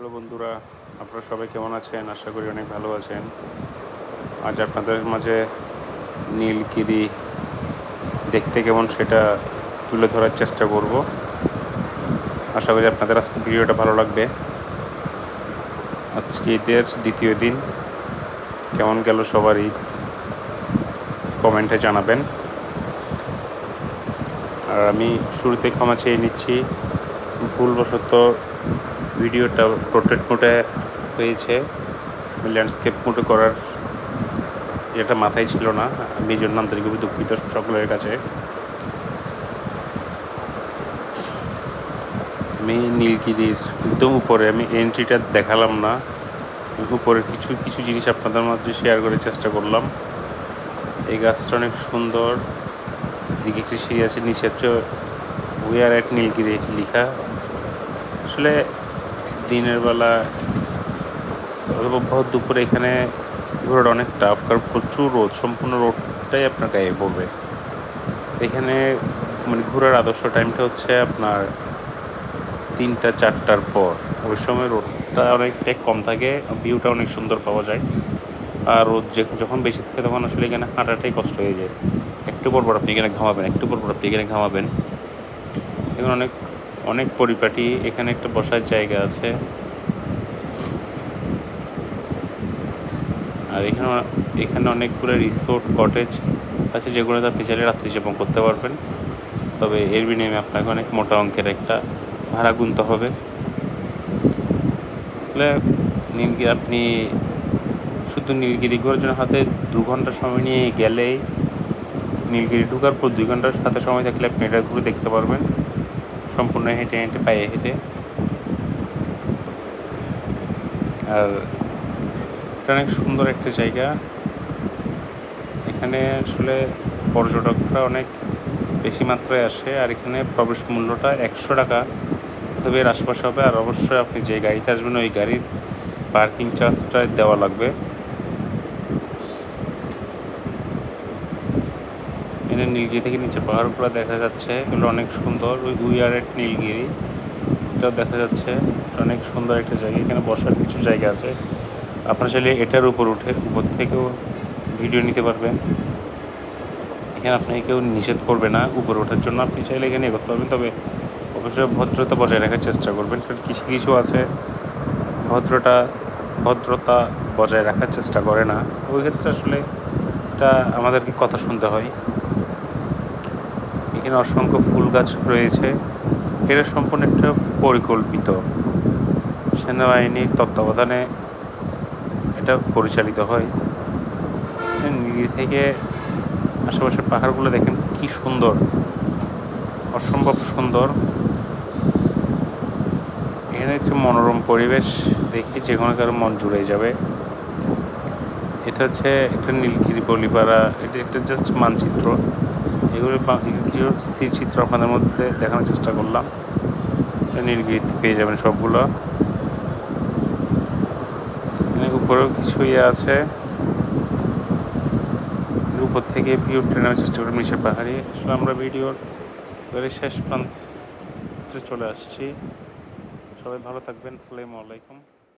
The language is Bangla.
হ্যালো বন্ধুরা, আপনারা সবাই কেমন আছেন? আশা করি অনেক ভালো আছেন। আজ আপনাদের মাঝে নীলগিরি দেখতে কেমন সেটা তুলে ধরার চেষ্টা করব। আশা করি আপনাদের আজকে ভিডিওটা ভালো লাগবে। আজকে ঈদের দ্বিতীয় দিন, কেমন গেল সবার ঈদ? কমেন্টে জানাবেন। আর আমি শুরুতে ক্ষমা চেয়ে নিচ্ছি, ভুলবশত ভিডিওটা পোর্ট্রেট মোডে হয়েছে ল্যান্ডস্কেপ মোডে করার এটা মাথায় ছিল না, আমি এই জন্য আন্তরিকভাবে দুঃখিত সকলের কাছে। আমি নীলগিরির একদম উপরে, আমি এন্ট্রিটা দেখালাম না উপরের কিছু কিছু জিনিস আপনাদের মধ্যে শেয়ার করার চেষ্টা করলাম। এই গাছটা অনেক সুন্দর দিকে সিঁড়ি আছে, নিচে হচ্ছে উই আর এট নীলগিরি লেখা। আসলে দিনের বেলা ভর দুপুরে এখানে ঘোরাটা অনেক টাফ কারণ প্রচুর রোদ, সম্পূর্ণ রোদটাই আপনার গায়ে পড়বে। এখানে মানে ঘোরার আদর্শ টাইমটা হচ্ছে আপনার তিনটা, চারটার পর। ওই সময় রোদটা অনেকটাই কম থাকে ভিউটা অনেক সুন্দর পাওয়া যায়। আর রোদ যখন বেশি থাকে তখন আসলে এখানে হাঁটাটাই কষ্ট হয়ে যায়। একটু পর পর আপনি এখানে ঘামাবেন, একটু পর পর আপনি এখানে ঘামাবেন। এখানে অনেক অনেক পরিপাটি, এখানে একটা বসার জায়গা আছে। আর এখানে এখানে অনেকগুলো রিসোর্ট, কটেজ আছে যেগুলো আপনি চাইলে রাত্রি যাপন করতে পারবেন। তবে এর বিনিময়ে আপনাকে অনেক মোটা অঙ্কের একটা ভাড়া গুনতে হবে। নীলগিরি আপনি শুধু নীলগিরি ঘোরার জন্য হাতে দু ঘণ্টা সময় নিয়ে গেলেই নীলগিরি ঢুকার পর দুই ঘণ্টার সাথে সময় থাকলে আপনি এটা ঘুরে দেখতে পারবেন। সম্পূর্ণ হেঁটে হেঁটে পায়ে হেঁটে। আর এটা অনেক সুন্দর একটা জায়গা। এখানে আসলে পর্যটকরা অনেক বেশি মাত্রায় আসে আর এখানে প্রবেশ মূল্যটা একশো টাকা। তবে এর আশপাশে হবে আর অবশ্যই আপনি যে গাড়িতে আসবেন ওই গাড়ির পার্কিং চার্জটা দেওয়া লাগবে। এখানে নীলগিরি থেকে নিচে পাহাড়গুলো দেখা যাচ্ছে। এগুলো অনেক সুন্দর। ওই উইয়ার এট নীলগিরি। এটাও দেখা যাচ্ছে। অনেক সুন্দর একটা জায়গা। এখানে বসার কিছু জায়গা আছে। আপনারা চাইলে এটার উপর উঠে, উপর থেকেও ভিডিও নিতে পারবেন। এখানে আপনাকে কেউ নিষেধ করবে না উপরে ওঠার জন্য। আপনি চাইলে এখানে করতে পারবেন। তবে অবশ্যই ভদ্রতা বজায় রাখার চেষ্টা করবেন। কারণ কিছু কিছু আছে ভদ্রতা ভদ্রতা বজায় রাখার চেষ্টা করে না। ওই ক্ষেত্রে আসলে এটা আমাদেরকে কথা শুনতে হয়। এখানে অসংখ্য ফুল গাছ রয়েছে। এটা সম্পূর্ণ একটা পরিকল্পিত সেনাবাহিনীর তত্ত্বাবধানে এটা পরিচালিত হয়। নীলগিরি থেকে আশেপাশের পাহাড়গুলো দেখেন কি সুন্দর, অসম্ভব সুন্দর। এখানে একটি মনোরম পরিবেশ দেখে যে কোনো কারও মন জুড়ে যাবে। এটা হচ্ছে একটা নীলগিরি বলিপাড়া, এটা একটা জাস্ট মানচিত্র। এগুলো কিছু স্থির চিত্র আপনাদের মধ্যে দেখানোর চেষ্টা করলাম। নীলগিরিতে পেয়ে যাবেন সবগুলো। উপরেও কিছু ইয়ে আছে। উপর থেকে ভিউ নেওয়ার চেষ্টা করি নিচে পাহাড়ি। আসলে আমরা ভিডিওর শেষ প্রান্তে চলে আসছি। সবাই ভালো থাকবেন। আসসালামু আলাইকুম।